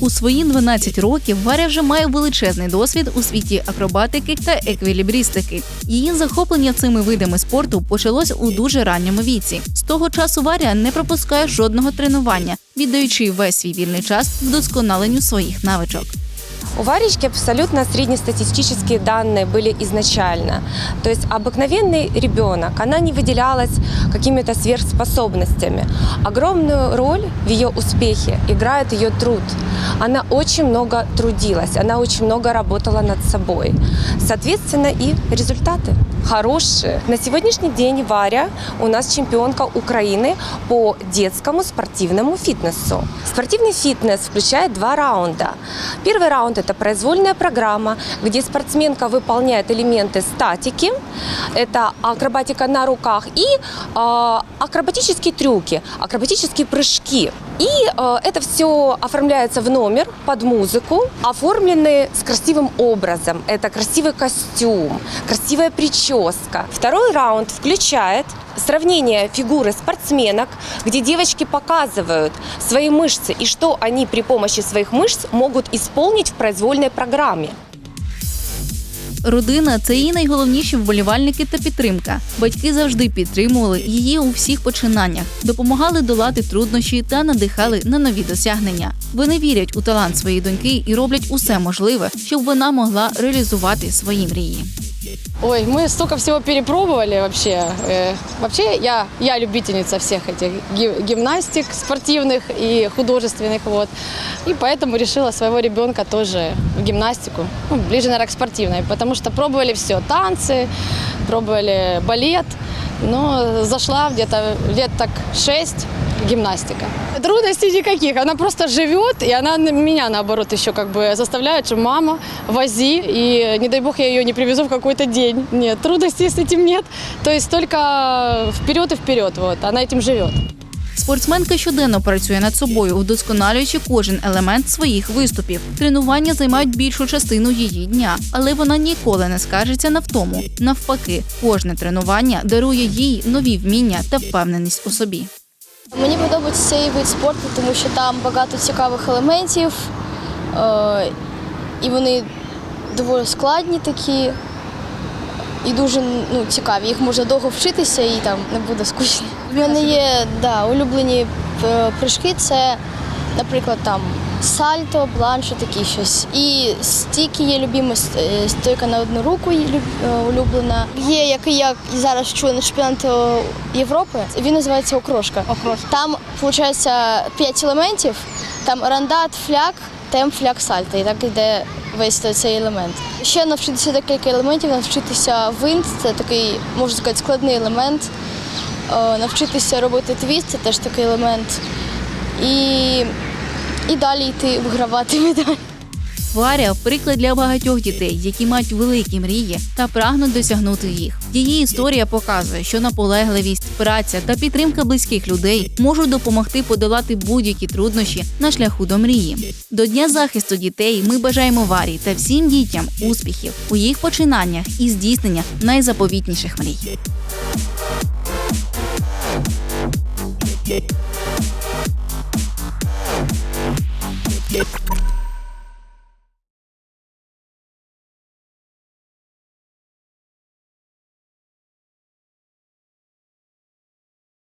У свої 12 років Варя вже має величезний досвід у світі акробатики та еквілібристики. Її захоплення цими видами спорту почалось у дуже ранньому віці. З того часу Варя не пропускає жодного тренування, віддаючи весь свій вільний час вдосконаленню своїх навичок. У Варечки абсолютно среднестатистические данные были изначально. То есть обыкновенный ребенок, она не выделялась какими-то сверхспособностями. Огромную роль в ее успехе играет ее труд. Она очень много трудилась, она очень много работала над собой. Соответственно, и результаты хорошие. На сегодняшний день Варя у нас чемпионка Украины по детскому спортивному фитнесу. Спортивный фитнес включает два раунда. Первый раунд – это произвольная программа, где спортсменка выполняет элементы статики, это акробатика на руках и э, акробатические трюки, акробатические прыжки. И э, это все оформляется в номер под музыку, оформлены с красивым образом. Это красивый костюм, красивая прическа. Второй раунд включает сравнение фигуры спортсменок, где девочки показывают свои мышцы и что они при помощи своих мышц могут исполнить в произвольной программе. Родина це її найголовніші вболівальники та підтримка. Батьки завжди підтримували її у всіх починаннях, допомагали долати труднощі та надихали на нові досягнення. Вони вірять у талант своєї доньки і роблять усе можливе, щоб вона могла реалізувати свої мрії. Ой, мы столько всего перепробовали вообще. Э, вообще я, я любительница всех этих ги- гимнастик спортивных и художественных. Вот. И поэтому решила своего ребенка тоже в гимнастику. Ну, ближе, наверное, к спортивной. Потому что пробовали все. Танцы, пробовали балет. Но зашла где-то лет так шесть гимнастика. Трудностей никаких. Она просто живет, и она на- меня, наоборот, еще как бы заставляет, что мама, вози, и не дай бог я ее не привезу в какой-то день. Нет, трудностей с этим нет. То есть только вперед и вперед. Вот. Она этим живет. Спортсменка щоденно працює над собою, вдосконалюючи кожен елемент своїх виступів. Тренування займають більшу частину її дня, але вона ніколи не скаржиться на втому. Навпаки, кожне тренування дарує їй нові вміння та впевненість у собі. Мені подобається цей вид спорту, тому що там багато цікавих елементів, е, і вони доволі складні такі і дуже ну, цікаві. Їх можна довго вчитися і там не буде скучно. У мене є да, улюблені е, прыжки, це, наприклад, там сальто, бланшо, такі щось. І стійки є любимі, е, стойка на одну руку е, улюблена. Є, який я зараз чую на чемпіонату Європи, він називається окрошка. Там, виходить, п'ять елементів, там рандат, фляг, темп, фляг, сальто. І так йде весь цей елемент. Ще навчитися декілька елементів, навчитися винт, це такий, можна сказати, складний елемент. Е, Навчитися робити твіст, це теж такий елемент. І, і далі йти вигравати медаль. Варя приклад для багатьох дітей, які мають великі мрії та прагнуть досягнути їх. Її історія показує, що наполегливість, праця та підтримка близьких людей можуть допомогти подолати будь-які труднощі на шляху до мрії. До дня захисту дітей ми бажаємо Варі та всім дітям успіхів у їх починаннях і здійснення найзаповітніших мрій.